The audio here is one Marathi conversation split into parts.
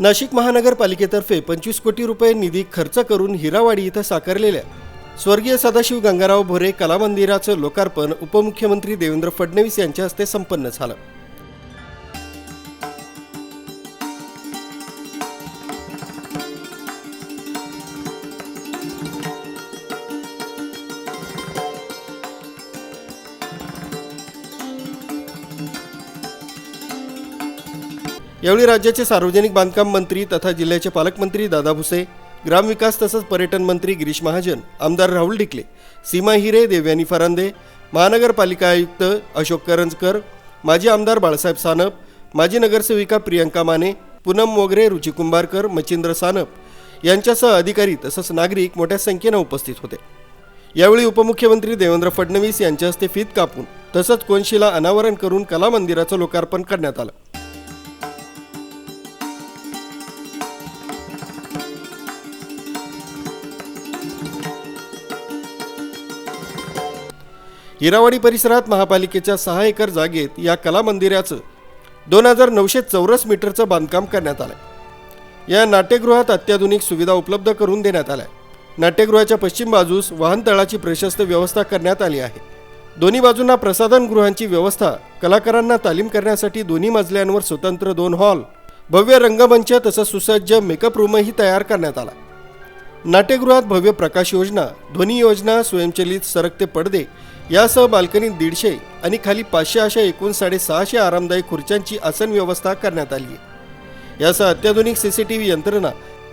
नाशिक महानगरपालिकेतर्फे पंचवीस कोटी रुपये निधी खर्च करून हिरावाडी इथं साकारलेल्या. स्वर्गीय सदाशिव गंगाराव भोरे कला मंदिराचं लोकार्पण उपमुख्यमंत्री देवेंद्र फडणवीस यांच्या हस्ते संपन्न झालं. यावेळी राज्याचे सार्वजनिक बांधकाम मंत्री तथा जिल्ह्याचे पालकमंत्री दादा भुसे ग्रामविकास तसंच पर्यटन मंत्री गिरीश महाजन आमदार राहुल डिकले सीमा हिरे देवयानी फरांदे महानगरपालिका आयुक्त अशोक करंजकर माजी आमदार बाळासाहेब सानप माजी नगरसेविका प्रियंका माने पूनम मोगरे रुची कुंभारकर मच्छिंद्र सानप यांच्यासह अधिकारी तसंच नागरिक मोठ्या संख्येनं उपस्थित होते. यावेळी उपमुख्यमंत्री देवेंद्र फडणवीस यांच्या हस्ते फीत कापून तसंच कोनशिला अनावरण करून कला मंदिराचं लोकार्पण करण्यात आलं. हिरावाडी परिसरात महापालिकेच्या सहा एकर जागेत या कला मंदिराचं दोन हजार नऊशे चौरस मीटरचं बांधकाम करण्यात आलं या नाट्यगृहात अत्याधुनिक सुविधा उपलब्ध करून देण्यात आल्या. नाट्यगृहाच्या पश्चिम बाजूस वाहनतळाची प्रशस्त व्यवस्था करण्यात आली आहे. दोन्ही बाजूंना प्रसाधनगृहांची व्यवस्था कलाकारांना तालीम करण्यासाठी दोन्ही मजल्यांवर स्वतंत्र दोन हॉल भव्य रंगमंच तसंच सुसज्ज मेकअप रूमही तयार करण्यात आला. नाट्यगृहात भव्य प्रकाश योजना ध्वनी योजना स्वयंचलित सरकते पडदे यासह बाल्कनीत दीडशे आणि खाली पाचशे अशा एकूण साडेसहाशे आरामदायी खुर्च्यांची आसन व्यवस्था करण्यात आली आहे. यासह अत्याधुनिक सीसीटीव्ही यंत्रणा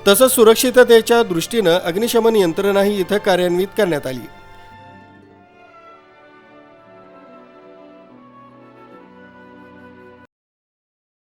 तसंच सुरक्षिततेच्या दृष्टीनं अग्निशमन यंत्रणाही इथं कार्यान्वित करण्यात आली